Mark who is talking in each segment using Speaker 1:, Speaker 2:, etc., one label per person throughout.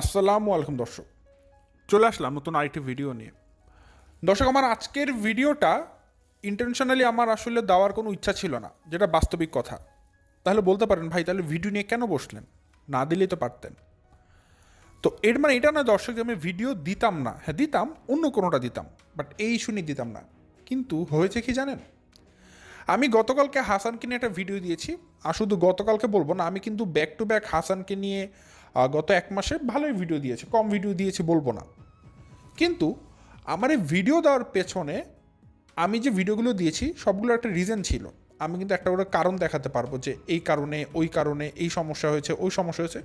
Speaker 1: আসসালামু আলাইকুম, দর্শক। চলে আসলাম নতুন আরেকটি ভিডিও নিয়ে। দর্শক, আমার আজকের ভিডিওটা ইন্টেনশনালি আমার আসলে দেওয়ার কোনো ইচ্ছা ছিল না, যেটা বাস্তবিক কথা। তাহলে বলতে পারেন, ভাই, তাহলে ভিডিও নিয়ে কেন বসলেন? না দিলেই তো পারতেন। তো এর মানে এটা না, দর্শক, যে আমি ভিডিও দিতাম না। হ্যাঁ দিতাম, অন্য কোনোটা দিতাম বাট এই নিয়ে দিতাম না। কিন্তু হয়েছে কি জানেন? আমি গতকালকে হাসানকে নিয়ে একটা ভিডিও দিয়েছি, আর শুধু গতকালকে বলব না, আমি কিন্তু ব্যাক টু ব্যাক হাসানকে নিয়ে গত এক মাসে ভালোই ভিডিও দিয়েছে, কম ভিডিও দিয়েছি বলব না। কিন্তু আমার এই ভিডিও দেওয়ার পেছনে আমি যে ভিডিওগুলো দিয়েছি, সবগুলো একটা রিজন ছিল। আমি কিন্তু একটা করে কারণ দেখাতে পারব যে এই কারণে, ওই কারণে, এই সমস্যা হয়েছে, ওই সমস্যা হয়েছে।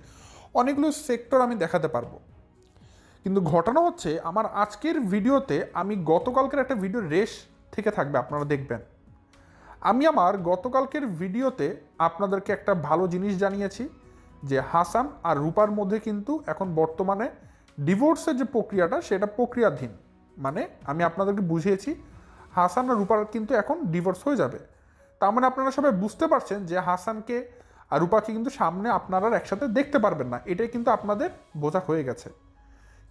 Speaker 1: অনেকগুলো সেক্টর আমি দেখাতে পারব। কিন্তু ঘটনা হচ্ছে, আমার আজকের ভিডিওতে আমি গতকালকের একটা ভিডিও রেশ থেকে থাকবে, আপনারা দেখবেন। আমি আমার গতকালকের ভিডিওতে আপনাদেরকে একটা ভালো জিনিস জানিয়েছি যে হাসান আর রূপার মধ্যে কিন্তু এখন বর্তমানে ডিভোর্সের যে প্রক্রিয়াটা, সেটা প্রক্রিয়াধীন। মানে আমি আপনাদেরকে বুঝিয়েছি, হাসান আর রূপার কিন্তু এখন ডিভোর্স হয়ে যাবে। তার মানে আপনারা সবাই বুঝতে পারছেন যে হাসানকে আর রূপাকে কিন্তু সামনে আপনারা একসাথে দেখতে পারবেন না। এটাই কিন্তু আপনাদের বোঝা হয়ে গেছে।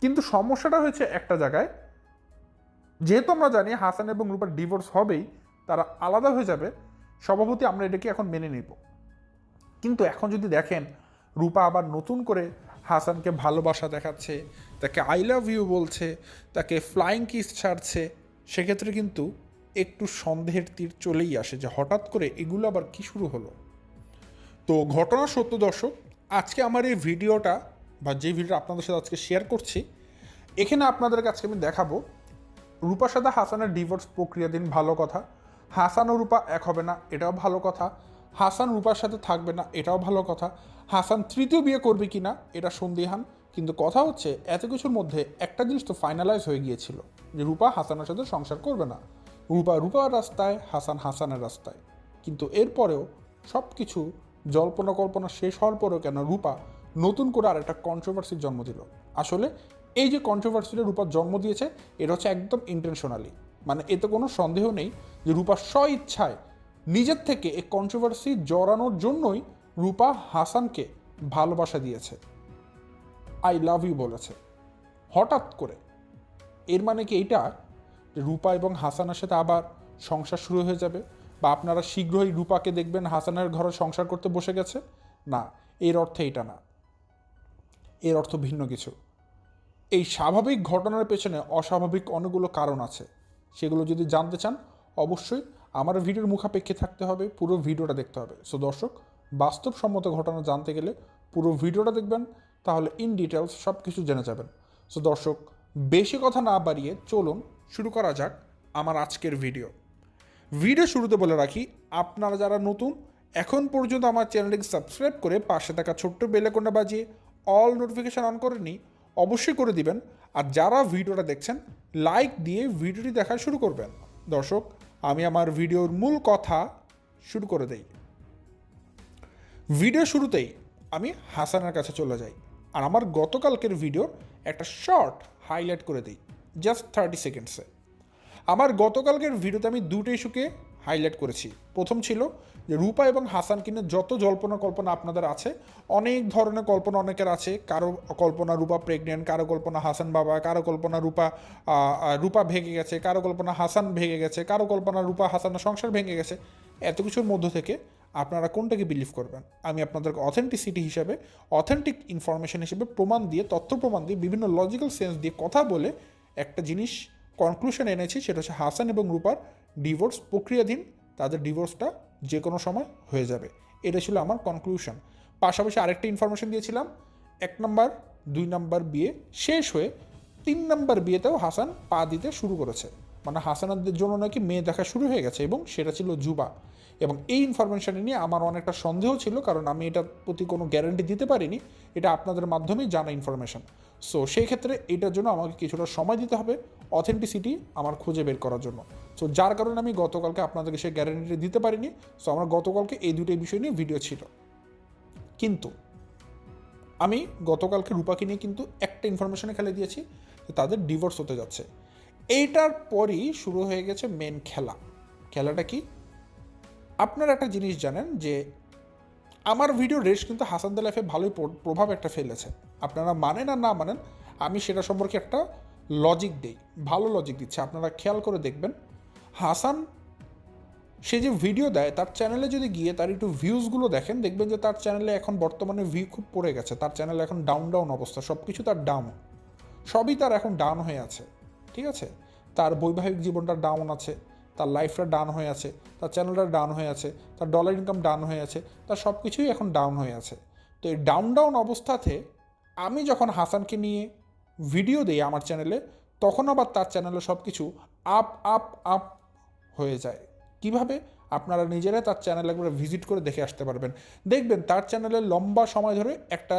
Speaker 1: কিন্তু সমস্যাটা হয়েছে একটা জায়গায়, যেহেতু আমরা জানি হাসান এবং রূপার ডিভোর্স হবেই, তারা আলাদা হয়ে যাবে সভাপতি আমরা এটাকে এখন মেনে নিব। কিন্তু এখন যদি দেখেন রূপা আবার নতুন করে হাসানকে ভালোবাসা দেখাচ্ছে, তাকে আই লাভ ইউ বলছে, তাকে ফ্লাইং কিস ছাড়ছে। সেক্ষেত্রে কিন্তু একটু সন্দেহের তীর চলেই আসে যে হঠাৎ করে এগুলো আবার কি শুরু হলো। তো ঘটনা সত্য দর্শক, আজকে আমার এই ভিডিওটা বা যে ভিডিওটা আপনাদের সাথে আজকে শেয়ার করছি, এখানে আপনাদেরকে আজকে আমি দেখাবো রূপার সাথে হাসানের ডিভোর্স প্রক্রিয়া দিন ভালো কথা, হাসান ও রূপা এক হবে না, এটাও ভালো কথা, হাসান রূপার সাথে থাকবে না, এটাও ভালো কথা হাসান তৃতীয় বিয়ে করবে কি না, এটা সন্দেহান, কিন্তু কথা হচ্ছে এত কিছুর মধ্যে একটা জিনিস তো ফাইনালাইজ হয়ে গিয়েছিল, যে রূপা হাসানের সাথে সংসার করবে না। রূপা রূপার রাস্তায়, হাসান হাসানের রাস্তায়। কিন্তু এরপরেও সব কিছু জল্পনা কল্পনা শেষ হওয়ার পরেও কেন রূপা নতুন করে আর একটা কন্ট্রোভার্সির জন্ম দিল? আসলে এই যে কন্ট্রোভার্সিটা রূপার জন্ম দিয়েছে, এটা হচ্ছে একদম ইন্টেনশনালি মানে এতে কোনো সন্দেহ নেই যে রূপা স্ব ইচ্ছায় নিজের থেকে এই কন্ট্রোভার্সি জড়ানোর জন্যই রূপা হাসানকে ভালোবাসা দিয়েছে। আই লাভ ইউ বলেছে। হঠাৎ করে। এর মানে কি এইটা? রূপা এবং হাসানের সাথে আবার সংসার শুরু হয়ে যাবে বা আপনারা শীঘ্রই রূপাকে দেখবেন হাসানের ঘরে সংসার করতে বসে গেছে? না, এর অর্থে এটা না। এর অর্থ ভিন্ন কিছু। এই স্বাভাবিক ঘটনার পেছনে অস্বাভাবিক অনেকগুলো কারণ আছে। সেগুলো যদি জানতে চান, অবশ্যই আমার ভিডিওর মুখাপেক্ষে থাকতে হবে, পুরো ভিডিওটা দেখতে হবে। সো দর্শক বাস্তবসম্মত ঘটনা জানতে গেলে পুরো ভিডিওটা দেখবেন, তাহলে ইন ডিটেলস সব কিছু জেনে যাবেন। সো দর্শক, বেশি কথা না বাড়িয়ে চলুন শুরু করা যাক আমার আজকের ভিডিও ভিডিও শুরুতে বলে রাখি, আপনারা যারা নতুন, এখন পর্যন্ত আমার চ্যানেলটিকে সাবস্ক্রাইব করে পাশে থাকা ছোট্ট বেলেকোনটা বাজিয়ে অল নোটিফিকেশান অন করে করেনি অবশ্যই করে দিবেন। আর যারা ভিডিওটা দেখছেন লাইক দিয়ে ভিডিওটি দেখা শুরু করবেন। দর্শক, আমি আমার ভিডিওর মূল কথা শুরু করে দেই। ভিডিও শুরুতেই আমি হাসানের কাছে চলে যাই আর আমার গতকালকের ভিডিওর একটা শর্ট হাইলাইট করে দিই জাস্ট থার্টি সেকেন্ডসে আমার গতকালকের ভিডিওতে আমি দুটো ইস্যুকে হাইলাইট করেছি। প্রথম ছিল যে রূপা এবং হাসান কিনে যত জল্পনা কল্পনা আপনাদের আছে, অনেক ধরনের কল্পনা অনেকের আছে। কারও কল্পনা রূপা প্রেগনেন্ট কারও কল্পনা হাসান বাবা, কারও কল্পনা রূপা রূপা ভেঙে গেছে, কারও কল্পনা হাসান ভেঙে গেছে, কারও কল্পনা রূপা হাসানের সংসার ভেঙে গেছে। এত কিছুর মধ্য থেকে আপনারা কোনটাকে বিলিভ করবেন? আমি আপনাদেরকে অথেন্টিসিটি হিসেবে অথেন্টিক ইনফরমেশন হিসেবে প্রমাণ দিয়ে, তথ্য প্রমাণ দিয়ে, বিভিন্ন লজিক্যাল সেন্স দিয়ে কথা বলে একটা জিনিস কনক্লুশন এনেছি, সেটা হচ্ছে হাসান এবং রূপার ডিভোর্স প্রক্রিয়াধীন, তাদের ডিভোর্সটা যে কোনো সময় হয়ে যাবে। এটা ছিল আমার কনক্লুশন পাশাপাশি আরেকটা ইনফরমেশন দিয়েছিলাম, এক নম্বর, দুই নম্বর বিয়ে শেষ হয়ে তিন নম্বর বিয়েতেও হাসান পা দিতে শুরু করেছে। মানে হাসানাদের জন্য নাকি মেয়ে দেখা শুরু হয়ে গেছে এবং সেটা ছিল জুবা এবং এই ইনফরমেশন নিয়ে আমার অনেকটা সন্দেহ ছিল, কারণ আমি এটার প্রতি কোনো গ্যারান্টি দিতে পারিনি। এটা আপনাদের মাধ্যমেই জানা ইনফরমেশন সো সেই ক্ষেত্রে এটার জন্য আমাকে কিছুটা সময় দিতে হবে অথেন্টিসিটি আমার খুঁজে বের করার জন্য। সো যার কারণে আমি গতকালকে আপনাদেরকে সেই গ্যারান্টি দিতে পারিনি। সো আমার গতকালকে এই দুটোই বিষয় নিয়ে ভিডিও ছিল। কিন্তু আমি গতকালকে রূপাকে নিয়ে কিন্তু একটা ইনফরমেশনে খেলে দিয়েছি তাদের ডিভোর্স হতে যাচ্ছে। এইটার পরই শুরু হয়ে গেছে মেন খেলা। খেলাটা কি? আপনারা একটা জিনিস জানেন যে, আমার ভিডিও রেশ কিন্তু হাসানদের লাইফে ভালোই প্র- প্রভাব একটা ফেলেছে। আপনারা মানেন আর না মানেন, আমি সেটা সম্পর্কে একটা লজিক দিই। ভালো লজিক দিচ্ছে। আপনারা খেয়াল করে দেখবেন হাসান সে যে ভিডিও দেয়, তার চ্যানেলে যদি গিয়ে তার একটু ভিউজগুলো দেখেন, দেখবেন যে তার চ্যানেলে এখন বর্তমানে ভিউ খুব পড়ে গেছে। তার চ্যানেলে এখন ডাউন ডাউন অবস্থা সব কিছু তার ডাউন সবই তার এখন ডাউন হয়ে আছে। ঠিক আছে? তার বৈবাহিক জীবনটা ডাউন আছে, তার লাইফটা ডাউন হয়ে আছে, তার চ্যানেলটা ডাউন হয়ে আছে, তার ডলার ইনকাম ডাউন হয়ে আছে, তার সব কিছুই এখন ডাউন হয়ে আছে। তো এই ডাউন ডাউন অবস্থাতে আমি যখন হাসানকে নিয়ে ভিডিও দিই আমার চ্যানেলে তখন আবার তার চ্যানেলে সব কিছু আপ আপ আপ হয়ে যায়। কীভাবে? আপনারা নিজেরা তার চ্যানেল একবার ভিজিট করে দেখে আসতে পারবেন। দেখবেন তার চ্যানেলে লম্বা সময় ধরে একটা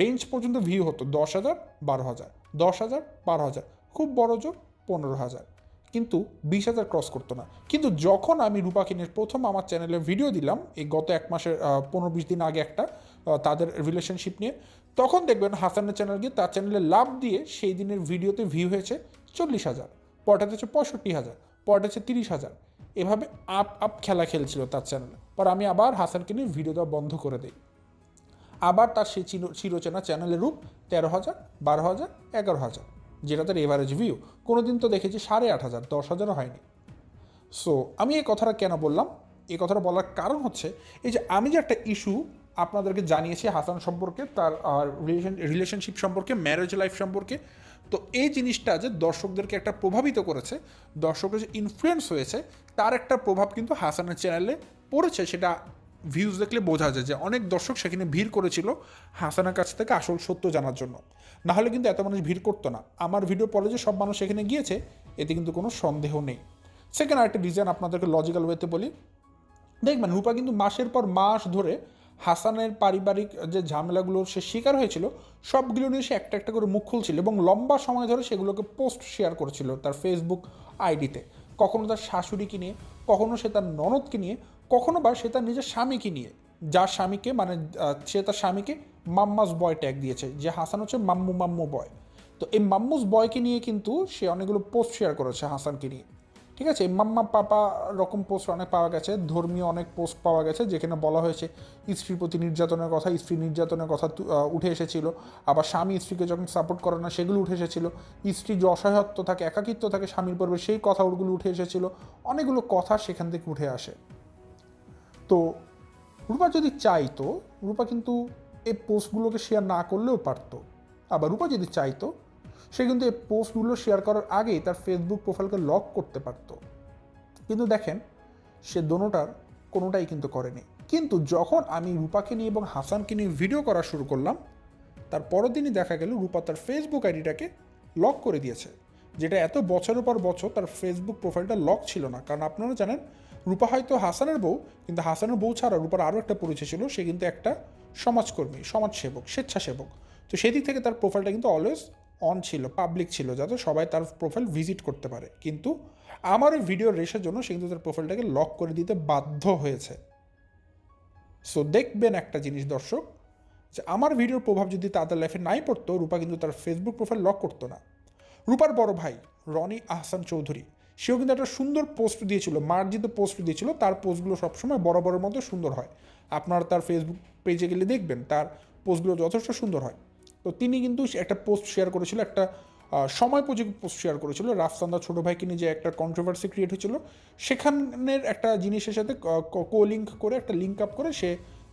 Speaker 1: রেঞ্জ পর্যন্ত ভিউ হতো, দশ হাজার, বারো হাজার, দশ হাজার, বারো হাজার। খুব বড় জোর, পনেরো হাজার। কিন্তু বিশ হাজার ক্রস করতো না। কিন্তু যখন আমি রূপাকিনের প্রথম আমার চ্যানেলে ভিডিও দিলাম, এই গত এক মাসের পনেরো বিশ দিন আগে একটা তাদের রিলেশনশিপ নিয়ে, তখন দেখবেন হাসানের চ্যানেল গিয়ে তার চ্যানেলে লাভ দিয়ে সেই দিনের ভিডিওতে ভিউ হয়েছে চল্লিশ হাজার। পরটাতে হচ্ছে পঁয়ষট্টি হাজার, পরটা হচ্ছে তিরিশ হাজার। এভাবে আপ আপ খেলা খেলছিল তার চ্যানেলে পর আমি আবার হাসানকে নিয়ে ভিডিও দেওয়া বন্ধ করে দিই। আবার তার সেই চির, চিরচেনা চ্যানেলের রূপ তেরো হাজার, বারো হাজার, এগারো হাজার। যেটা তার এভারেজ ভিউ কোনো দিন তো দেখেছি সাড়ে আট হাজার, দশ হাজারও হয়নি। সো আমি এই কথাটা কেন বললাম? এই কথাটা বলার কারণ হচ্ছে, এই যে আমি যে একটা ইস্যু আপনাদেরকে জানিয়েছি হাসান সম্পর্কে, তার রিলেশন রিলেশনশিপ সম্পর্কে ম্যারেজ লাইফ সম্পর্কে, তো এই জিনিসটা যে দর্শকদেরকে একটা প্রভাবিত করেছে, দর্শকের যে ইনফ্লুয়েন্স হয়েছে, তার একটা প্রভাব কিন্তু হাসানের চ্যানেলে পড়েছে। সেটা ভিউজ দেখলে বোঝা যায় যে অনেক দর্শক সেখানে ভিড় করেছিল হাসানের কাছ থেকে আসল সত্য জানার জন্য। না হলে কিন্তু এত মানুষ ভিড় করতো না। আমার ভিডিও পরে যে সব মানুষ সেখানে গিয়েছে, এতে কিন্তু কোনো সন্দেহ নেই। সেকেন্ড আরেকটা রিজন আপনাদেরকে লজিক্যাল ওয়েতে বলি। দেখবেন, রূপা কিন্তু মাসের পর মাস ধরে হাসানের পারিবারিক যে ঝামেলাগুলোর সে শিকার হয়েছিল, সবগুলো নিয়ে সে একটা একটা করে মুখ খুলছিল এবং লম্বা সময় ধরে সেগুলোকে পোস্ট শেয়ার করেছিল তার ফেসবুক আইডিতে কখনো তার শাশুড়িকে নিয়ে, কখনো সে তার ননদকে নিয়ে, কখনো বা সে তার নিজের স্বামীকে নিয়ে। যার স্বামীকে মানে সে তার স্বামীকে মাম্মাস বয় ট্যাগ দিয়েছে, যে হাসান হচ্ছে মাম্মু মাম্মু বয়। তো এই মাম্মুস বয়কে নিয়ে কিন্তু সে অনেকগুলো পোস্ট শেয়ার করেছে হাসানকে নিয়ে, ঠিক আছে? মাম্মা পাপা রকম পোস্ট অনেক পাওয়া গেছে, ধর্মীয় অনেক পোস্ট পাওয়া গেছে, যেখানে বলা হয়েছে স্ত্রীর প্রতি নির্যাতনের কথা স্ত্রী নির্যাতনের কথা উঠে এসেছিল। আবার স্বামী স্ত্রীকে যখন সাপোর্ট করে না, সেগুলো উঠে এসেছিল। স্ত্রী যে অসহায়ত্ব থাকে, একাকিত্ব থাকে স্বামীর পর্বে, সেই কথাগুলো উঠে এসেছিল। অনেকগুলো কথা সেখান থেকে উঠে আসে। তো রূপা যদি চাইতো, রূপা কিন্তু এই পোস্টগুলোকে শেয়ার না করলেও পারতো। আবার রূপা যদি চাইতো, সে কিন্তু এই পোস্টগুলো শেয়ার করার আগেই তার ফেসবুক প্রোফাইলকে লক করতে পারতো। কিন্তু দেখেন, সে দোনোটার কোনোটাই কিন্তু করেনি। কিন্তু যখন আমি রূপাকে নিয়ে এবং হাসানকে নিয়ে ভিডিও করা শুরু করলাম, তার পরের দিনই দেখা গেল রূপা তার ফেসবুক আইডিটাকে লক করে দিয়েছে। যেটা এত বছরের পর বছর তার ফেসবুক প্রোফাইলটা লক ছিল না। কারণ আপনারা জানেন রূপা হয়তো হাসানের বউ, কিন্তু হাসানের বউ ছাড়া রূপার আরও একটা পরিচয় ছিল, সে কিন্তু একটা সমাজকর্মী, সমাজসেবক, স্বেচ্ছাসেবক। তো সেই দিক থেকে তার প্রোফাইলটা কিন্তু অলওয়েজ অন ছিল পাবলিক ছিল, যাতে সবাই তার প্রোফাইল ভিজিট করতে পারে। কিন্তু আমার ওই ভিডিও রেসের জন্য সে কিন্তু তার প্রোফাইলটাকে লক করে দিতে বাধ্য হয়েছে। সো দেখবেন একটা জিনিস দর্শক, যে আমার ভিডিওর প্রভাব যদি তাদের লাইফে নাই পড়তো, রূপা কিন্তু তার ফেসবুক প্রোফাইল লক করতো না। রূপার বড় ভাই রনি আহসান চৌধুরী সেও কিন্তু একটা সুন্দর পোস্ট দিয়েছিল, মার্জিত পোস্ট দিয়েছিল, তার পোস্টগুলো সবসময় বড় বড়ের মধ্যে সুন্দর হয়। আপনারা তার ফেসবুক পেজে গেলে দেখবেন, তার পোস্টগুলো যথেষ্ট সুন্দর হয়। তো তিনি কিন্তু একটা পোস্ট শেয়ার করেছিল, একটা সময় সময়োপযোগী পোস্ট শেয়ার করেছিল, রাফসান্দা ছোটো ভাইকে নিয়ে যে একটা কন্ট্রোভার্সি ক্রিয়েট হয়েছিল, সেখানের একটা জিনিসের সাথে কো লিঙ্ক করে, একটা লিঙ্ক আপ করে সে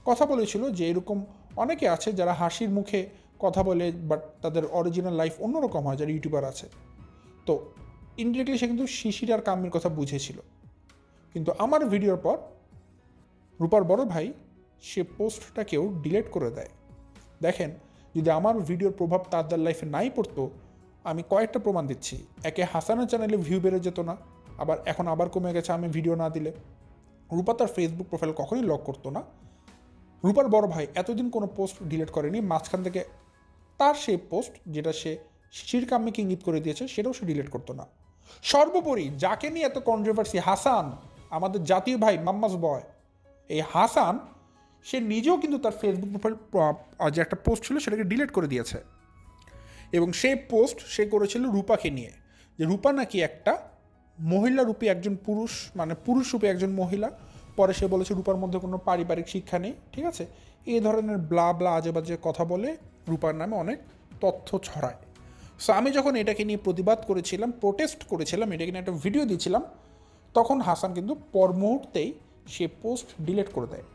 Speaker 1: কথা বলেছিল যে এরকম অনেকে আছে যারা হাসির মুখে কথা বলে বাট তাদের অরিজিনাল লাইফ অন্যরকম হয়, যারা ইউটিউবার আছে। তো ইনডিরেক্টলি সে কিন্তু শিশির আর কাম্যের কথা বুঝেছিল। কিন্তু আমার ভিডিওর পর রূপার বড় ভাই সে পোস্টটাকেও ডিলেট করে দেয়। দেখেন, যদি আমার ভিডিওর প্রভাব তাদের লাইফে নাই পড়তো, আমি কয়েকটা প্রমাণ দিচ্ছি। একে হাসানের চ্যানেলে ভিউ বেড়ে যেত না, আবার এখন আবার কমে গেছে আমি ভিডিও না দিলে। রূপা তার ফেসবুক প্রোফাইল কখনোই লক করতো না। রূপার বড় ভাই এতদিন কোনো পোস্ট ডিলিট করেনি, মাঝখান থেকে তার সেই পোস্ট যেটা সে শিশির কাম্যকে ইঙ্গিত করে দিয়েছে, সেটাও সে ডিলিট করতো না। সর্বোপরি যাকে নিয়ে এত কন্ট্রোভার্সি হাসান, আমাদের জাতীয় ভাই মাম্মাস বয়, এই হাসান, সে নিজেও কিন্তু তার ফেসবুক প্রোফাইল যে একটা পোস্ট ছিল সেটাকে ডিলিট করে দিয়েছে। এবং সেই পোস্ট সে করেছিল রূপাকে নিয়ে, যে রূপা নাকি একটা মহিলা রূপী একজন পুরুষ মানে পুরুষ রূপী একজন মহিলা, পরে সে বলেছে রূপার মধ্যে কোনো পারিবারিক শিক্ষা নেই, ঠিক আছে? এই ধরনের ব্লা ব্লা আজেবাজে কথা বলে রূপার নামে অনেক তথ্য ছড়ায়। সো আমি যখন এটাকে নিয়ে প্রতিবাদ করেছিলাম প্রোটেস্ট করেছিলাম, এটাকে নিয়ে একটা ভিডিও দিয়েছিলাম, তখন হাসান কিন্তু পর মুহূর্তেই সে পোস্ট ডিলেট করে দেয়।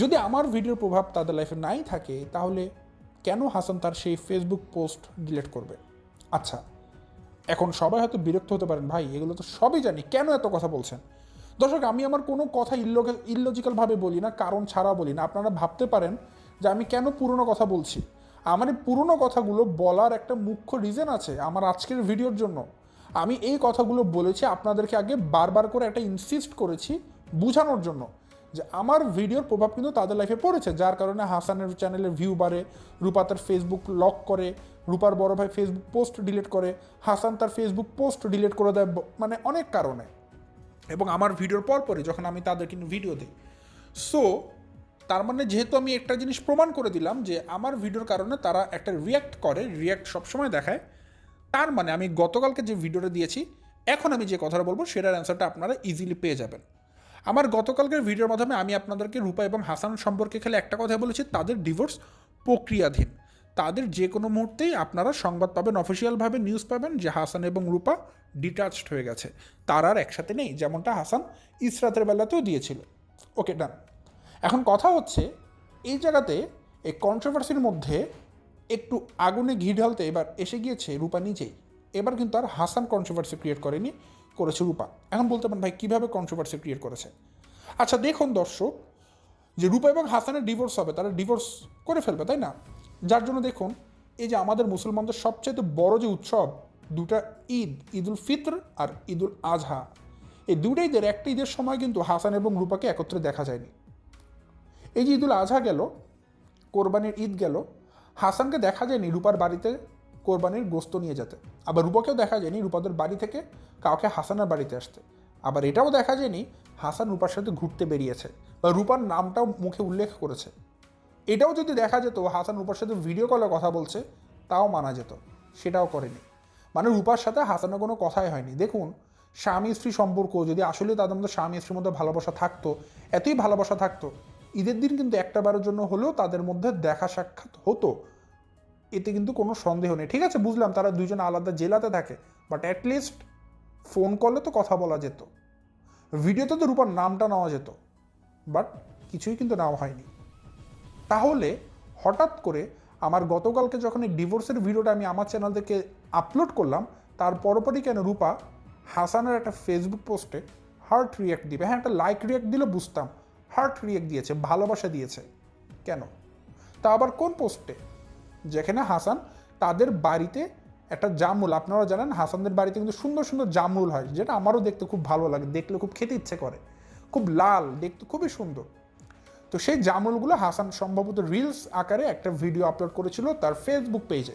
Speaker 1: যদি আমার ভিডিওর প্রভাব তাদের লাইফে নাই থাকে, তাহলে কেন হাসান তার সেই ফেসবুক পোস্ট ডিলেট করবে? আচ্ছা এখন সবাই হয়তো বিরক্ত হতে পারেন, ভাই, এগুলো তো সবই জানি, কেন এত কথা বলছেন? দর্শক, আমি আমার কোনো কথা ইল্লজিক্যালভাবে বলি না, কারণ ছাড়া বলি না। আপনারা ভাবতে পারেন যে আমি কেন পুরনো কথা বলছি। আমার এই পুরনো কথাগুলো বলার একটা মুখ্য রিজন আছে আমার আজকের ভিডিওর জন্য। আমি এই কথাগুলো বলেছি, আপনাদেরকে আগে বারবার করে একটা ইনসিস্ট করেছি বোঝানোর জন্য যে আমার ভিডিওর প্রভাব কিন্তু তাদের লাইফে পড়েছে, যার কারণে হাসানের চ্যানেলের ভিউ বাড়ে, রূপা তার ফেসবুক লক করে, রূপার বড় ভাই ফেসবুক পোস্ট ডিলিট করে, হাসান তার ফেসবুক পোস্ট ডিলিট করে দেয় মানে অনেক কারণে। এবং আমার ভিডিওর পরপরই যখন আমি তাদের কিন্তু ভিডিও দিই। সো তার মানে যেহেতু আমি একটা জিনিস প্রমাণ করে দিলাম যে আমার ভিডিওর কারণে তারা একটা রিয়াক্ট করে রিয়াক্ট সবসময় দেখায়, তার মানে আমি গতকালকে যে ভিডিওটা দিয়েছি, এখন আমি যে কথাটা বলব সেটার অ্যান্সারটা আপনারা ইজিলি পেয়ে যাবেন। আমার গতকালকের ভিডিওর মাধ্যমে আমি আপনাদেরকে রূপা এবং হাসান সম্পর্কে খেলে একটা কথা বলেছি, তাদের ডিভোর্স প্রক্রিয়াধীন। তাদের যে কোনো মুহূর্তেই আপনারা সংবাদ পাবেন অফিসিয়ালভাবে নিউজ পাবেন যে হাসান এবং রূপা ডিটাচড হয়ে গেছে। তারা আর একসাথে নেই, যেমনটা হাসান ইসরাতের বেলাতেও দিয়েছিল। ওকে ডান এখন কথা হচ্ছে, এই জায়গাতে এই কন্ট্রোভার্সির মধ্যে একটু আগুনে ঘি ঢালতে এবার এসে গিয়েছে রূপা নিজেই। এবার কিন্তু আর হাসান কন্ট্রোভার্সি ক্রিয়েট করেনি, করেছে রূপা। এখন বলতে পারেন ভাই, কীভাবে কন্ট্রোভার্সি ক্রিয়েট করেছে? আচ্ছা দেখুন দর্শক, যে রূপা এবং হাসানের ডিভোর্স হবে, তারা ডিভোর্স করে ফেলবে, তাই না? যার জন্য দেখুন, এই যে আমাদের মুসলমানদের সবচেয়ে বড় যে উৎসব, দুটা ঈদ, ঈদুল ফিতর আর ঈদুল আজহা। এই দুটো ঈদের, একটা ঈদের সময় কিন্তু হাসান এবং রূপাকে একত্রে দেখা যায়নি। এই যে ঈদুল আজহা গেল, কোরবানির ঈদ গেল, হাসানকে দেখা যায়নি রূপার বাড়িতে কোরবানির গোস্ত নিয়ে যেতে। আবার রূপাকেও দেখা যায়নি রূপাদের বাড়ি থেকে কাউকে হাসানের বাড়িতে আসতে। আবার এটাও দেখা যায়নি হাসান রূপার সাথে ঘুরতে বেরিয়েছে বা রূপার নামটাও মুখে উল্লেখ করেছে। এটাও যদি দেখা যেত, হাসান রূপার সাথে ভিডিও কলে কথা বলছে, তাও মানা যেত। সেটাও করেনি। মানে রূপার সাথে হাসানের কোনো কথাই হয়নি। দেখুন স্বামী স্ত্রী সম্পর্ক, যদি আসলে তাদের মধ্যে স্বামী স্ত্রীর মধ্যে ভালোবাসা থাকতো, এতই ভালোবাসা থাকতো ঈদের দিন কিন্তু একটা বারের জন্য হলেও তাদের মধ্যে দেখা সাক্ষাৎ হতো। এতে কিন্তু কোনো সন্দেহ নেই। ঠিক আছে, বুঝলাম তারা দুজন আলাদা জেলাতে থাকে বাট অ্যাটলিস্ট ফোন কলে তো কথা বলা যেত। ভিডিওতে তো রূপার নামটা নেওয়া যেত বাট কিছুই কিন্তু নেওয়া হয়নি। তাহলে হঠাৎ করে আমার গতকালকে যখন এই ডিভোর্সের ভিডিওটা আমি আমার চ্যানেল থেকে আপলোড করলাম, তার পরপরই কেন রূপা হাসানের একটা ফেসবুক পোস্টে হার্ট রিয়াক্ট দিবে। হ্যাঁ একটা লাইক রিয়াক্ট দিলে বুঝতাম। হার্ট রিয়েক্ট দিয়েছে, ভালোবাসা দিয়েছে। কেন? তা আবার কোন পোস্টে? যেখানে হাসান তাদের বাড়িতে একটা জামুল, আপনারা জানেন হাসানদের বাড়িতে কিন্তু সুন্দর সুন্দর জামরুল হয়, যেটা আমারও দেখতে খুব ভালো লাগে, দেখলে খুব খেতে ইচ্ছে করে। খুব লাল, দেখতে খুবই সুন্দর। তো সেই জামরুলগুলো হাসান সম্ভবত রিলস আকারে একটা ভিডিও আপলোড করেছিল তার ফেসবুক পেজে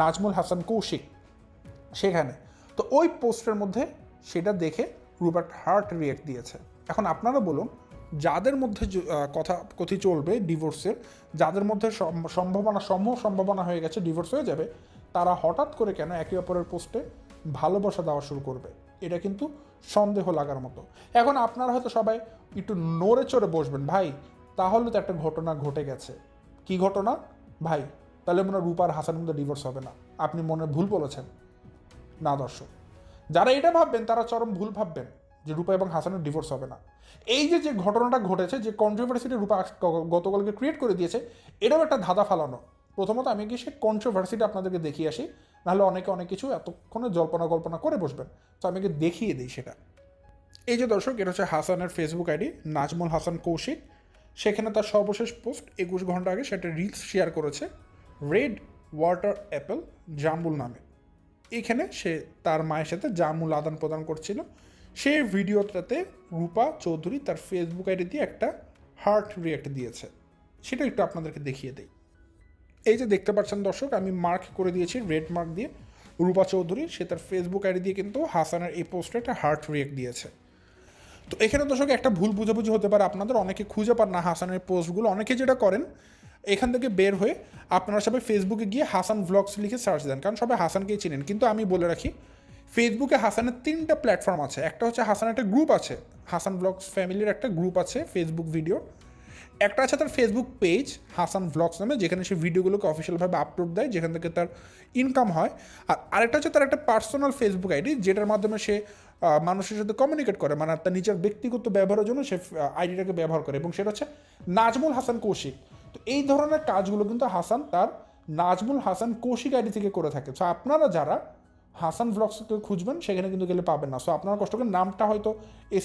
Speaker 1: নাজমুল হাসান কৌশিক, সেখানে। তো ওই পোস্টের মধ্যে সেটা দেখে রুবার্ট হার্ট রিয়েক্ট দিয়েছে। এখন আপনারা বলুন যাদের মধ্যে কথা, কথি চলবে ডিভোর্সের যাদের মধ্যে সম- সম্ভাবনা, সমূহ সম্ভাবনা হয়ে গেছে ডিভোর্স হয়ে যাবে, তারা হঠাৎ করে কেন একে অপরের পোস্টে ভালোবাসা দেওয়া শুরু করবে? এটা কিন্তু সন্দেহ লাগার মতো। এখন আপনারা হয়তো সবাই একটু নড়ে চড়ে বসবেন, ভাই, তাহলে তো একটা ঘটনা ঘটে গেছে। কি ঘটনা? ভাই, তাহলে মনে হয় রূপার হাসান মধ্যে ডিভোর্স হবে না। আপনি মনে ভুল বলেছেন। না, দর্শক। যারা এটা ভাববেন, তারা চরম ভুল ভাববেন। যে রূপা এবং হাসানের ডিভোর্স হবে না। এই যে যে ঘটনাটা ঘটেছে, যে কন্ট্রোভার্সিটা রূপা গতকালকে ক্রিয়েট করে দিয়েছে, এটাও একটা ধাঁধা ফালানো। প্রথমত আমি গিয়ে সেই কন্ট্রোভার্সিটা আপনাদেরকে দেখিয়ে আসি, নাহলে অনেকে অনেক কিছু এতক্ষণে জল্পনা কল্পনা করে বসবেন। তো আমি দেখিয়ে দিই সেটা। এই যে দর্শক, এটা হচ্ছে হাসানের ফেসবুক আইডি, নাজমুল হাসান কৌশিক। সেখানে তার সর্বশেষ পোস্ট, একুশ ঘণ্টা আগে সেটা রিলস শেয়ার করেছে রেড ওয়াটার অ্যাপেল জাম্বুল নামে। এখানে সে তার মায়ের সাথে জামুল আদান প্রদান করছিল। সেই ভিডিওটাতে রূপা চৌধুরী তার ফেসবুক আইডি দিয়ে একটা হার্ট রিয়েক্ট দিয়েছে। সেটা একটু আপনাদেরকে দেখিয়ে দেই। এই যে দেখতে পাচ্ছেন দর্শক, আমি মার্ক করে দিয়েছি রেড মার্ক দিয়ে। রূপা চৌধুরী, সে তার ফেসবুক আইডি দিয়ে কিন্তু হাসানের এই পোস্টে একটা হার্ট রিয়েক্ট দিয়েছে। তো এখানে দর্শক, একটা ভুল বুঝাবুঝি হতে পারে আপনাদের। অনেকে খুঁজে পান না হাসানের পোস্টগুলো অনেকে যেটা করেন, এখান থেকে বের হয়ে আপনারা সবাই ফেসবুকে গিয়ে হাসান ভ্লগস লিখে সার্চ দেন। কারণ সবাই হাসানকেই চিনেন। কিন্তু আমি বলে রাখি ফেসবুকে হাসানের তিনটা প্ল্যাটফর্ম আছে। একটা হচ্ছে হাসান একটা গ্রুপ আছে। হাসান ব্লগস ফ্যামিলির একটা গ্রুপ আছে ফেসবুক ভিডিও একটা আছে তার ফেসবুক পেজ হাসান ব্লগস নামে, যেখানে সে ভিডিওগুলোকে অফিসিয়ালভাবে আপলোড দেয়, যেখান থেকে তার ইনকাম হয়। আর আরেকটা হচ্ছে তার একটা পার্সোনাল ফেসবুক আইডি যেটার মাধ্যমে সে মানুষের সাথে কমিউনিকেট করে মানে তার নিজের ব্যক্তিগত ব্যবহারের জন্য সে আইডিটাকে ব্যবহার করে। এবং সেটা হচ্ছে নাজমুল হাসান কৌশিক। তো এই ধরনের কাজগুলো কিন্তু হাসান তার নাজমুল হাসান কৌশিক আইডি থেকে করে থাকে। সো আপনারা যারা হাসান ব্লগসকে খুঁজবেন, সেখানে কিন্তু গেলে পাবেন না। সো আপনারা কষ্ট করে নামটা হয়তো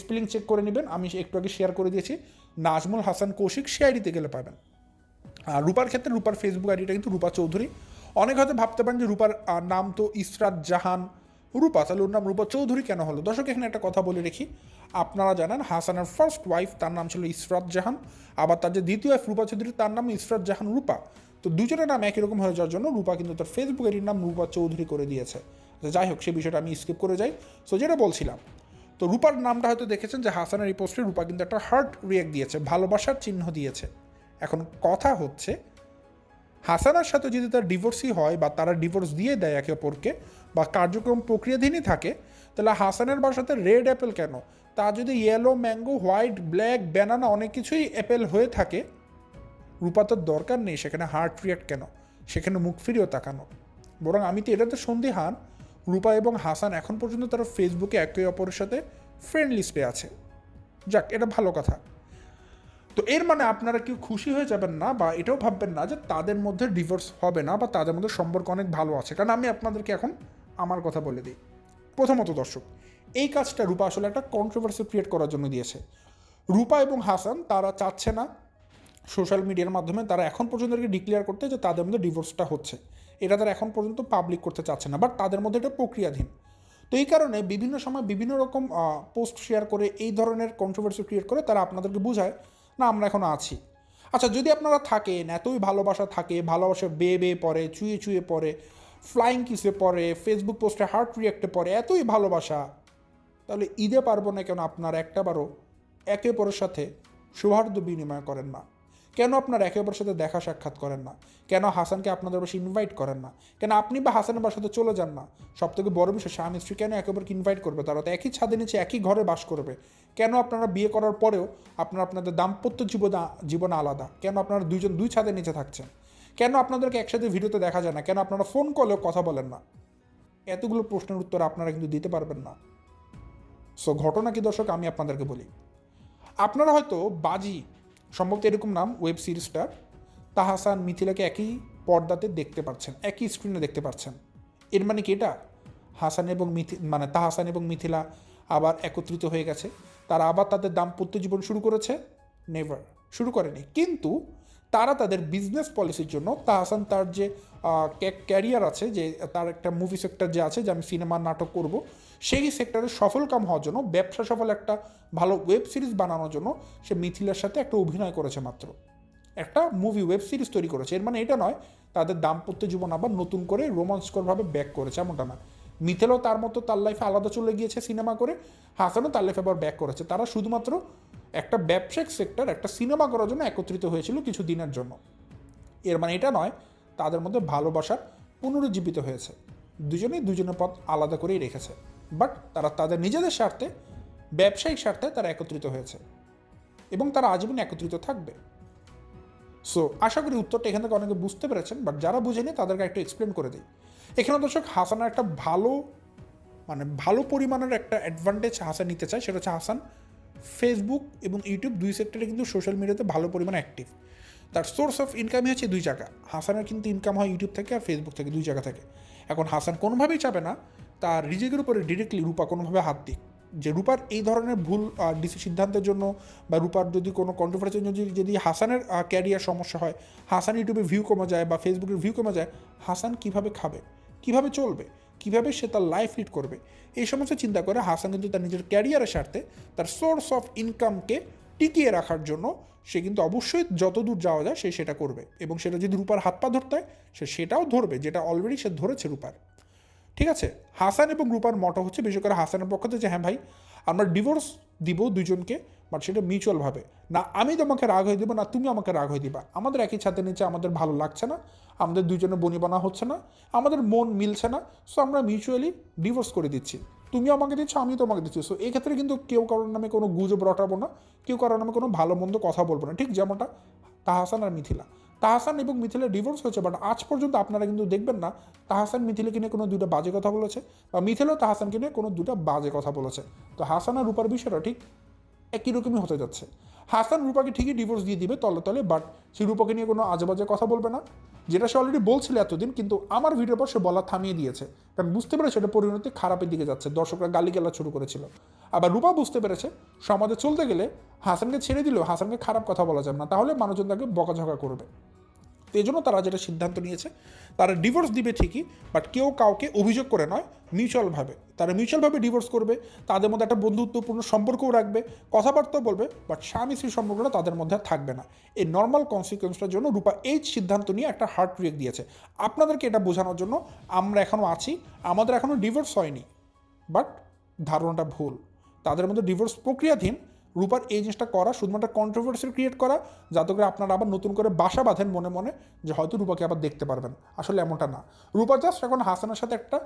Speaker 1: স্পেলিং চেক করে নেবেন, আমি একটু আগে শেয়ার করে দিয়েছি। নাজমুল হাসান কৌশিক, সে আইডিতে গেলে পাবেন। আর রূপার ক্ষেত্রে রূপার ফেসবুক আইডিটা কিন্তু রূপা চৌধুরী। অনেক হয়তো ভাবতে পারেন যে রূপার নাম তো ইসরাত জাহান রূপা, তাহলে ওর নাম রূপা চৌধুরী কেন হলো? দর্শক, এখানে একটা কথা বলে রেখি। আপনারা জানেন, হাসানের ফার্স্ট ওয়াইফ তার নাম ছিল ইসরাত জাহান। আবার তার যে দ্বিতীয় ওয়াইফ রূপা চৌধুরী, তার নাম ইসরাত জাহান রূপা। তো দুজনের নাম একই রকম হয়ে যাওয়ার জন্য রূপা কিন্তু তার ফেসবুক আইডির নাম রূপা চৌধুরী করে দিয়েছে। যাই হোক সেই বিষয়টা আমি স্কিপ করে যাই। সো যেটা বলছিলাম, তো রূপার নামটা হয়তো দেখেছেন যে হাসানের এই পোস্টে রূপা কিন্তু একটা হার্ট রিয়াক্ট দিয়েছে, ভালোবাসার চিহ্ন দিয়েছে। এখন কথা হচ্ছে, হাসানার সাথে যদি তার ডিভোর্সই হয় বা তারা ডিভোর্স দিয়ে দেয় একে অপরকে বা কার্যক্রম প্রক্রিয়াধীনই থাকে, তাহলে হাসানের বাসাতে রেড অ্যাপেল কেন? তা যদি yellow mango white black banana অনেক কিছুই অ্যাপেল হয়ে থাকে, রূপা তোর দরকার নেই সেখানে হার্ট রিয়াক্ট কেন? সেখানে মুখ ফিরেও তাকানো বরং আমি তো এটাতে সন্দিহান রূপা এবং হাসান এখন পর্যন্ত তারা ফেসবুকে একে অপরের সাথে ফ্রেন্ড লিস্টে আছে। যাক, এটা ভালো কথা। তো এর মানে আপনারা কেউ খুশি হয়ে যাবেন না বা এটাও ভাববেন না যে তাদের মধ্যে ডিভোর্স হবে না বা তাদের মধ্যে সম্পর্ক অনেক ভালো আছে। কারণ আমি আপনাদেরকে এখন আমার কথা বলে দিই। প্রথমত দর্শক, এই কাজটা রূপা আসলে একটা কন্ট্রোভার্সি ক্রিয়েট করার জন্য দিয়েছে। রূপা এবং হাসান তারা চাচ্ছে না সোশ্যাল মিডিয়ার মাধ্যমে তারা এখন পর্যন্ত ডিক্লেয়ার করতে যে তাদের মধ্যে ডিভোর্সটা হচ্ছে। এটা তারা এখন পর্যন্ত পাবলিক করতে চাচ্ছে না বাট তাদের মধ্যে এটা প্রক্রিয়াধীন। তো এই কারণে বিভিন্ন সময় বিভিন্ন রকম পোস্ট শেয়ার করে এই ধরনের কন্ট্রোভার্সি ক্রিয়েট করে তারা আপনাদেরকে বোঝায়, না, আমরা এখনও আছি। আচ্ছা যদি আপনারা থাকেন, এতই ভালোবাসা থাকে, ভালোবাসা বেয়ে বেয়ে পড়ে চুয়ে চুয়ে পড়ে ফ্লাইং কিসে পড়ে ফেসবুক পোস্টে হার্ট রিয়াক্টে পড়ে, এতই ভালোবাসা, তাহলে ঈদে পারব না কেন আপনার একটাবারও? একে অপরের সাথে সৌহার্দ্য বিনিময় করেন না। কেন আপনার একে অপরের সাথে দেখা সাক্ষাৎ করেন না? কেন হাসানকে আপনাদের বাসায় ইনভাইট করেন না? কেন আপনি বা হাসানের বাসাতে চলে যান না? সব থেকে বড় বিষয় স্বামী স্ত্রী কেন একে অপরকে ইনভাইট করবে? তারা তো একই ছাদের নিচে, একই ঘরে বাস করবে। কেন আপনারা বিয়ে করার পরেও আপনারা আপনাদের দাম্পত্য জীবন জীবন আলাদা? কেন আপনারা দুইজন দুই ছাদের নিচে থাকছেন? কেন আপনাদেরকে একসাথে ভিডিওতে দেখা যায় না? কেন আপনারা ফোন কলেও কথা বলেন না? এতগুলো প্রশ্নের উত্তর আপনারা কিন্তু দিতে পারবেন না। সো ঘটনা কি দর্শক? আমি আপনাদেরকে বলি। আপনারা হয়তো বাজি সম্ভবত এরকম নাম ওয়েব সিরিজটার তাহাসান মিথিলাকে একই পর্দাতে দেখতে পাচ্ছেন, একই স্ক্রিনে দেখতে পাচ্ছেন। এর মানে কি এটা? হাসান এবং মিথি মানে তাহাসান এবং মিথিলা আবার একত্রিত হয়ে গেছে। তারা আবার তাদের দাম্পত্য জীবন শুরু করেছে? নেভার শুরু করেনি। কিন্তু তারা তাদের বিজনেস পলিসির জন্য, তাহাসান তার যে ক্যারিয়ার আছে, যে, তার একটা মুভি সেক্টর যে আছে, যে আমি সিনেমা নাটক করব সেই সেক্টরে সফল কাম হওয়ার জন্য, ব্যবসা সফল একটা ভালো ওয়েব সিরিজ বানানোর জন্য সে মিথিলার সাথে একটা অভিনয় করেছে মাত্র। একটা মুভি ওয়েব সিরিজ তৈরি করেছে। এর মানে এটা নয়, তাদের দাম্পত্য জীবন আবার নতুন করে রোমাঞ্চকরভাবে ব্যাক করেছে এমনটা না। মিথেলও তার মতো তার লাইফে আলাদা চলে গিয়েছে সিনেমা করে, হাসানও তার লাইফে আবার ব্যাক করেছে। তারা শুধুমাত্র একটা ব্যবসায়িক সেক্টর একটা সিনেমা করার জন্য একত্রিত হয়েছিল কিছু দিনের জন্য। এর মানে এটা নয়, তাদের মধ্যে ভালোবাসার পুনরুজ্জীবিত হয়েছে। দুজনেই দুজনের পথ আলাদা করেই রেখেছে। বাট তারা তাদের নিজেদের স্বার্থে, ব্যবসায়িক স্বার্থে তারা একত্রিত হয়েছে এবং তারা আজীবন একত্রিত থাকবে। সো আশা করি উত্তরটা এখান থেকে অনেকে বুঝতে পেরেছেন বাট যারা বুঝেনি তাদেরকে একটু এক্সপ্লেন করে দিই। এখানে দর্শক, হাসানের একটা ভালো মানে ভালো পরিমাণের একটা অ্যাডভান্টেজ হাসান নিতে চায়, সেটা হচ্ছে হাসান ফেসবুক এবং ইউটিউব দুই সেক্টরে কিন্তু সোশ্যাল মিডিয়াতে ভালো পরিমাণে অ্যাক্টিভ তার সোর্স অফ ইনকামই হচ্ছে দুই জায়গা হাসানের কিন্তু ইনকাম হয় ইউটিউব থেকে আর ফেসবুক থেকে, দুই জায়গা থেকে। এখন হাসান কোনোভাবেই চাবে না তার রিজেকের উপরে ডিরেক্টলি রূপা কোনোভাবে হাত দিক। যে রূপার এই ধরনের ভুল ডিসি সিদ্ধান্তের জন্য বা রূপার যদি কোনো কন্ট্রোভার্সির যদি- যদি হাসানের ক্যারিয়ার সমস্যা হয়, হাসান ইউটিউবে ভিউ কমে যায় বা ফেসবুকের ভিউ কমে যায়, হাসান কীভাবে খাবে? কীভাবে চলবে? কীভাবে সে তার লাইফ লিড করবে? এই সমস্ত চিন্তা করে হাসান কিন্তু তার নিজের ক্যারিয়ারের স্বার্থে তার সোর্স অফ ইনকামকে টিকিয়ে রাখার জন্য সে কিন্তু অবশ্যই যত দূর যাওয়া যায় সে সেটা করবে। এবং সেটা যদি রূপার হাত পা ধরতে হয়, সে সেটাও ধরবে, যেটা অলরেডি সে ধরেছে রূপার। ঠিক আছে? হাসান এবং রূপার মটো হচ্ছে বিশেষ করে হাসানের পক্ষ থেকে যে হ্যাঁ ভাই, আমরা ডিভোর্স দিব দুজনকে বাট সেটা মিউচুয়ালভাবে না, আমি তোমাকে রাগ হয়ে দেবো, না তুমি আমাকে রাগ হয়ে দিবা। আমাদের একই ছাদের নিচে আমাদের ভালো লাগছে না, আমাদের দুজনের বনিবানা হচ্ছে না, আমাদের মন মিলছে না সো আমরা মিউচুয়ালি ডিভোর্স করে দিচ্ছি। তুমিও আমাকে দিচ্ছ আমি তোমাকে দিচ্ছি। সো এই ক্ষেত্রে কিন্তু কেউ কারোর নামে কোনো গুজব রটাবো না, কেউ কারোর নামে কোনো ভালো মন্দ কথা বলব না। ঠিক যেমনটা তাহাসান আর মিথিলা। তাহাসান এবং মিথিলের ডিভোর্স হয়েছে বাট আজ পর্যন্ত আপনারা কিন্তু দেখবেন না তাহাসান মিথিলাকে নিয়ে কোনো দুটো বাজে কথা বলেছে বা মিথিলও তাহাসানকে নিয়ে কোনো দুটো বাজে কথা বলেছে। তো হাসান আর রূপার বিষয়টা ঠিক একই রকমই হতে যাচ্ছে। হাসান রূপাকে ঠিকই ডিভোর্স দিয়ে দিবে তলে তলে বাট সে রূপাকে নিয়ে কোনো আজে বাজে কথা বলবে না, যেটা সে অলরেডি বলছিল এতদিন, কিন্তু আমার ভিডিওর পর সে বলা থামিয়ে দিয়েছে। কারণ বুঝতে পেরেছে, এটা পরিণতি খারাপের দিকে যাচ্ছে, দর্শকরা গালি গেলা শুরু করেছিল। আবার রূপা বুঝতে পেরেছে, সমাজে চলতে গেলে হাসানকে ছেড়ে দিলেও হাসানকে খারাপ কথা বলা যাবে না, তাহলে মানুষজন তাকে বকাঝকা করবে। তো এই জন্য তারা যেটা সিদ্ধান্ত নিয়েছে, তারা ডিভোর্স দিবে ঠিকই বাট কেউ কাউকে অভিযোগ করে নয় মিউচুয়ালভাবে তারা মিউচুয়ালভাবে ডিভোর্স করবে, তাদের মধ্যে একটা বন্ধুত্বপূর্ণ সম্পর্কও রাখবে কথাবার্তাও বলবে বাট স্বামী স্ত্রী সম্পর্কটা তাদের মধ্যে থাকবে না। এই নর্মাল কনসিকুয়েন্সটার জন্য রূপা এই সিদ্ধান্ত নিয়ে একটা হার্ট রিয়েক্ট দিয়েছে। আপনাদেরকে এটা বোঝানোর জন্য আমরা এখনও আছি, আমাদের এখনও ডিভোর্স হয়নি বাট ধারণাটা ভুল। তাদের মধ্যে ডিভোর্স প্রক্রিয়াধীন রূপার এই জিনিসটা করা, শুধুমাত্র কন্ট্রোভার্সি ক্রিয়েট করা যাতে করে আপনারা আবার নতুন করে বাসা বাঁধেন মনে মনে, যে হয়তো রূপাকে আবার দেখতে পারবেন। আসলে এমনটা না। রূপা জাস্ট এখন হাসানের সাথে একটা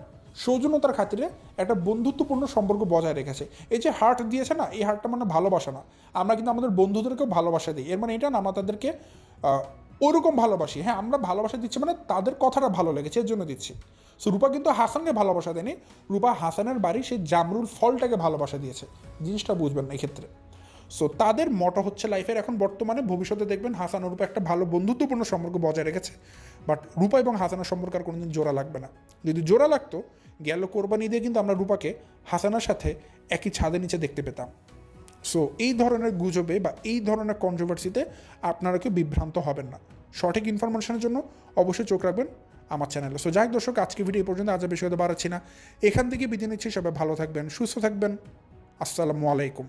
Speaker 1: সৌজন্যতার খাতিরে একটা বন্ধুত্বপূর্ণ সম্পর্ক বজায় রেখেছে। এই যে হার্ট দিয়েছে না, এই হার্টটা মানে ভালোবাসা না। আমরা কিন্তু আমাদের বন্ধুদেরকেও ভালোবাসা দিই। এর মানে এটা না, আমরা তাদেরকে ওরকম ভালোবাসি। হ্যাঁ আমরা ভালোবাসা দিচ্ছি মানে তাদের কথাটা ভালো লেগেছে, এর জন্য দিচ্ছি। সো রূপা কিন্তু হাসানকে ভালোবাসা দেয়নি। রূপা হাসানের বাড়ি সেই জামরুল ফলটাকে ভালোবাসা দিয়েছে। জিনিসটা বুঝবেন না এক্ষেত্রে। সো তাদের মটো হচ্ছে লাইফের এখন বর্তমানে, ভবিষ্যতে দেখবেন হাসান ও রূপা একটা ভালো বন্ধুত্বপূর্ণ সম্পর্ক বজায় রেখেছে। বাট রূপা এবং হাসানের সম্পর্ক আর কোনোদিন জোড়া লাগবে না। যদি জোড়া লাগতো, গেল কোরবানি দিয়ে কিন্তু আমরা রূপাকে হাসানার সাথে একই ছাদের নিচে দেখতে পেতাম। সো এই ধরনের গুজবে বা এই ধরনের কন্ট্রোভার্সিতে আপনারা কেউ বিভ্রান্ত হবেন না। সঠিক ইনফরমেশনের জন্য অবশ্যই চোখ রাখবেন আমার চ্যানেলে সো যাই দর্শক, আজকে ভিডিও এই পর্যন্ত, আজ বেশি হতে বাড়াচ্ছি না। এখান থেকে বিদায় নিচ্ছি, সবাই ভালো থাকবেন, সুস্থ থাকবেন। আসসালামু আলাইকুম।